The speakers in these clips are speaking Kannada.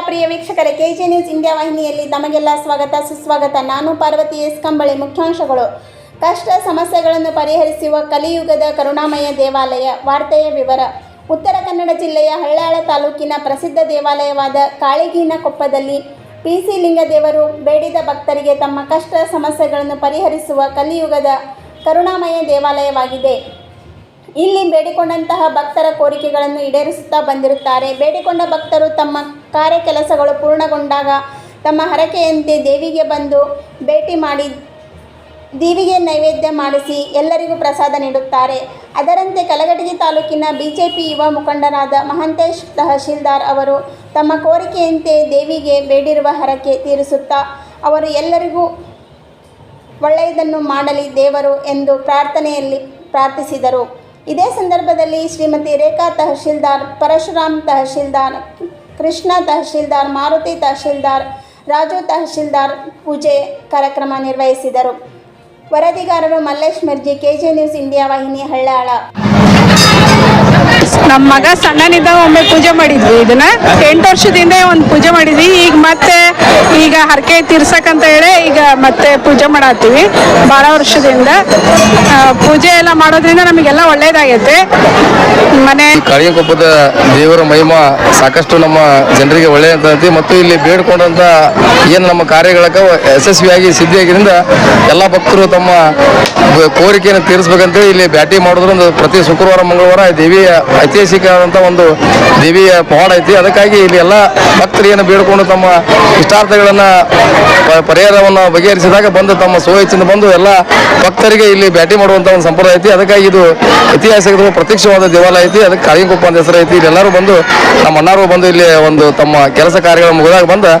ವೀಕ್ಷಕರೇ. ಕೆಜಿ ನ್ಯೂಸ್ ಇಂಡಿಯಾ ವಾಹಿನಿಯಲ್ಲಿ ತಮಗೆಲ್ಲ ಸ್ವಾಗತ, ಸುಸ್ವಾಗತ. ನಾನು ಪಾರ್ವತಿ ಎಸ್ ಕಂಬಳಿ, ಮುಖ್ಯಾಂಶಗಳು. ಕಷ್ಟ ಸಮಸ್ಯೆಗಳನ್ನು ಪರಿಹರಿಸುವ ಕಲಿಯುಗದ ಕರುಣಾಮಯ ದೇವಾಲಯ. ವಾರ್ತೆಯ ವಿವರ. ಉತ್ತರ ಕನ್ನಡ ಜಿಲ್ಲೆಯ ಹಳ್ಳಾಳ ತಾಲೂಕಿನ ಪ್ರಸಿದ್ಧ ದೇವಾಲಯವಾದ ಕಾಳಿಗೀನ ಕೊಪ್ಪದಲ್ಲಿ ಪಿ ಸಿ ಲಿಂಗದೇವರು ಬೇಡಿದ ಭಕ್ತರಿಗೆ ತಮ್ಮ ಕಷ್ಟ ಸಮಸ್ಯೆಗಳನ್ನು ಪರಿಹರಿಸುವ ಕಲಿಯುಗದ ಕರುಣಾಮಯ ದೇವಾಲಯವಾಗಿದೆ. ಇಲ್ಲಿ ಬೇಡಿಕೊಂಡಂತಹ ಭಕ್ತರ ಕೋರಿಕೆಗಳನ್ನು ಈಡೇರಿಸುತ್ತಾ ಬಂದಿರುತ್ತಾರೆ. ಬೇಡಿಕೊಂಡ ಭಕ್ತರು ತಮ್ಮ ಕಾರ್ಯ ಕೆಲಸಗಳು ಪೂರ್ಣಗೊಂಡಾಗ ತಮ್ಮ ಹರಕೆಯಂತೆ ದೇವಿಗೆ ಬಂದು ಭೇಟಿ ಮಾಡಿ, ದೇವಿಗೆ ನೈವೇದ್ಯ ಮಾಡಿಸಿ ಎಲ್ಲರಿಗೂ ಪ್ರಸಾದ ನೀಡುತ್ತಾರೆ. ಅದರಂತೆ ಕಲಘಟಗಿ ತಾಲೂಕಿನ ಬಿಜೆಪಿ ಯುವ ಮುಖಂಡರಾದ ಮಹಂತೇಶ್ ತಹಶೀಲ್ದಾರ್ ಅವರು ತಮ್ಮ ಕೋರಿಕೆಯಂತೆ ದೇವಿಗೆ ಬೇಡಿರುವ ಹರಕೆ ತೀರಿಸುತ್ತಾ, ಅವರು ಎಲ್ಲರಿಗೂ ಒಳ್ಳೆಯದನ್ನು ಮಾಡಲಿ ದೇವರು ಎಂದು ಪ್ರಾರ್ಥನೆಯಲ್ಲಿ ಪ್ರಾರ್ಥಿಸಿದರು. ಇದೇ ಸಂದರ್ಭದಲ್ಲಿ ಶ್ರೀಮತಿ ರೇಖಾ ತಹಶೀಲ್ದಾರ್, ಪರಶುರಾಮ್ ತಹಶೀಲ್ದಾರ್, ಕೃಷ್ಣ ತಹಶೀಲ್ದಾರ್, ಮಾರುತಿ ತಹಶೀಲ್ದಾರ್, ರಾಜು ತಹಶೀಲ್ದಾರ್ ಪೂಜೆ ಕಾರ್ಯಕ್ರಮ ನಿರ್ವಹಿಸಿದರು. ವರದಿಗಾರರು Mallesh Mirji, KJ news India ವಾಹಿನಿ ಹಳ್ಳಾಳ. ನಮ್ಮ ಮಗ ಸಣ್ಣನಿಂದ ಒಮ್ಮೆ ಪೂಜೆ ಮಾಡಿದ್ವಿ. ಇದನ್ನ ಎಂಟು ವರ್ಷದಿಂದ ಒಂದು ಪೂಜೆ ಮಾಡಿದ್ವಿ. ಈಗ ಮತ್ತೆ ಈಗ ಹರಕೆ ತೀರ್ಸಕ್ಕಂತ ಹೇಳಿ ಈಗ ಮತ್ತೆ ಪೂಜೆ ಮಾಡತ್ತೀವಿ. ಭಾಳ ವರ್ಷದಿಂದ. ಪೂಜೆ ಎಲ್ಲ ಮಾಡೋದ್ರಿಂದ ನಮಗೆಲ್ಲ ಒಳ್ಳೇದಾಗೈತೆ. ಮನೆ ಕಳಿಯಕೊಪ್ಪದ ದೇವರ ಮಹಿಮಾ ಸಾಕಷ್ಟು ನಮ್ಮ ಜನರಿಗೆ ಒಳ್ಳೆಯದಂತೈತಿ ಮತ್ತು ಇಲ್ಲಿ ಬೇಡ್ಕೊಂಡಂತ ಏನು ನಮ್ಮ ಕಾರ್ಯಗಳಕ್ಕೆ ಯಶಸ್ವಿಯಾಗಿ ಸಿದ್ಧಿಯಾಗಿದ್ದರಿಂದ ಎಲ್ಲ ಭಕ್ತರು ತಮ್ಮ ಕೋರಿಕೆಯನ್ನು ತೀರಿಸ್ಬೇಕಂತೇಳಿ ಇಲ್ಲಿ ಬ್ಯಾಟಿ ಮಾಡೋದ್ರಿಂದ ಪ್ರತಿ ಶುಕ್ರವಾರ, ಮಂಗಳವಾರ ದೇವಿಯ ಐತಿಹಾಸಿಕವಾದಂಥ ಒಂದು ದೇವಿಯ ಪವಾಡ ಐತಿ. ಅದಕ್ಕಾಗಿ ಇಲ್ಲಿ ಎಲ್ಲ ಭಕ್ತರಿಯನ್ನು ಬೇಡಿಕೊಂಡು ತಮ್ಮ ಇಷ್ಟಾರ್ಥಗಳನ್ನು ಪರಿಹಾರವನ್ನು ಬಗೆಹರಿಸಿದಾಗ ಬಂದು ತಮ್ಮ ಸ್ವಇಚ್ಛೆಯಿಂದ ಬಂದು ಎಲ್ಲ ಭಕ್ತರಿಗೆ ಇಲ್ಲಿ ಭೇಟಿ ಮಾಡುವಂಥ ಒಂದು ಸಂಪ್ರದಾಯ ಐತಿ. ಅದಕ್ಕಾಗಿ ಇದು ಐತಿಹಾಸಿಕ ಪ್ರತ್ಯಕ್ಷವಾದ ದೇವಾಲಯ ಐತಿ. ಅದಕ್ಕೆ ಕಾಳಿಂಗೊಪ್ಪ ಅಂತ ಹೆಸರು ಐತಿ. ಇಲ್ಲೆಲ್ಲರೂ ಬಂದು ನಮ್ಮ ಅಣ್ಣಾರು ಬಂದು ಇಲ್ಲಿ ಒಂದು ತಮ್ಮ ಕೆಲಸ ಕಾರ್ಯಗಳ ಮುಗಿದಾಗ ಬಂದು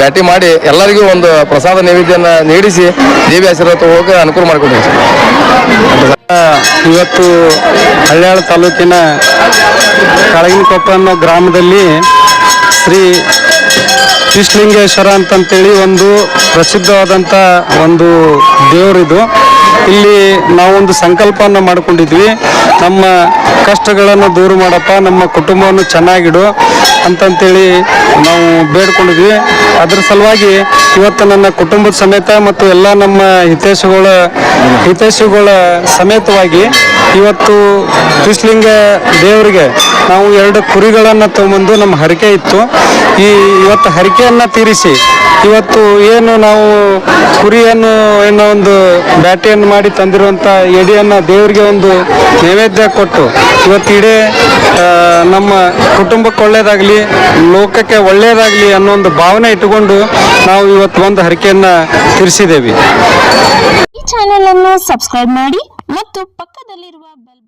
ಭೇಟಿ ಮಾಡಿ ಎಲ್ಲರಿಗೂ ಒಂದು ಪ್ರಸಾದ ನೈವೇದ್ಯನ ನೀಡಿಸಿ ದೇವಿ ಆಶೀರ್ವಾದ ಹೋಗಿ ಅನುಕೂಲ ಮಾಡಿಕೊಡ್ತೀವಿ ಇವತ್ತು ಹಳ್ಯಾಳ ತಾಲೂಕಿನ ಕಳಗಿನಕೊಪ್ಪ ಅನ್ನೋ ಗ್ರಾಮದಲ್ಲಿ ಶ್ರೀ ಶ್ರೀಲಿಂಗೇಶ್ವರ ಅಂತಂತೇಳಿ ಒಂದು ಪ್ರಸಿದ್ಧವಾದಂಥ ಒಂದು ದೇವರಿದು. ಇಲ್ಲಿ ನಾವೊಂದು ಸಂಕಲ್ಪವನ್ನು ಮಾಡಿಕೊಂಡಿದ್ವಿ. ನಮ್ಮ ಕಷ್ಟಗಳನ್ನು ದೂರ ಮಾಡಪ್ಪ, ನಮ್ಮ ಕುಟುಂಬವನ್ನು ಚೆನ್ನಾಗಿಡು ಅಂತಂತೇಳಿ ನಾವು ಬೇಡ್ಕೊಂಡಿದ್ವಿ. ಅದ್ರ ಸಲುವಾಗಿ ಇವತ್ತು ನನ್ನ ಕುಟುಂಬದ ಸಮೇತ ಮತ್ತು ಎಲ್ಲ ನಮ್ಮ ಹಿತೈಷಿಗಳ ಹಿತೈಷಿಗಳ ಸಮೇತವಾಗಿ ಇವತ್ತು ಕೃಷ್ಣಲಿಂಗ ದೇವರಿಗೆ ನಾವು ಎರಡು ಕುರಿಗಳನ್ನು ತಗೊಂಬಂದು ನಮ್ಮ ಹರಕೆ ಇತ್ತು. ಈ ಇವತ್ತು ಹರಿಕೆಯನ್ನು ತೀರಿಸಿ, ಇವತ್ತು ಏನು ನಾವು ಕುರಿಯನ್ನು ಏನೋ ಒಂದು ಬ್ಯಾಟೆಯನ್ನು ಮಾಡಿ ತಂದಿರುವಂಥ ಎಡಿಯನ್ನು ದೇವರಿಗೆ ಒಂದು ನೈವೇದ್ಯ ಕೊಟ್ಟು, ಇವತ್ತು ಇಡೀ ನಮ್ಮ ಕುಟುಂಬಕ್ಕೆ ಒಳ್ಳೆಯದಾಗಲಿ ಲೋಕಕ್ಕೆ ಒಳ್ಳೆಯದಾಗಲಿ ಅನ್ನೋ ಒಂದು ಭಾವನೆ ಇಟ್ಟುಕೊಂಡು ನಾವು ಇವತ್ತು ಒಂದು ಹರಿಕೆಯನ್ನು ತೀರಿಸಿದ್ದೇವೆ. ಈ ಚಾನೆಲ್ ಅನ್ನು ಸಬ್ಸ್ಕ್ರೈಬ್ ಮಾಡಿ ಮತ್ತು ಪಕ್ಕದಲ್ಲಿರುವ ಬೆಲ್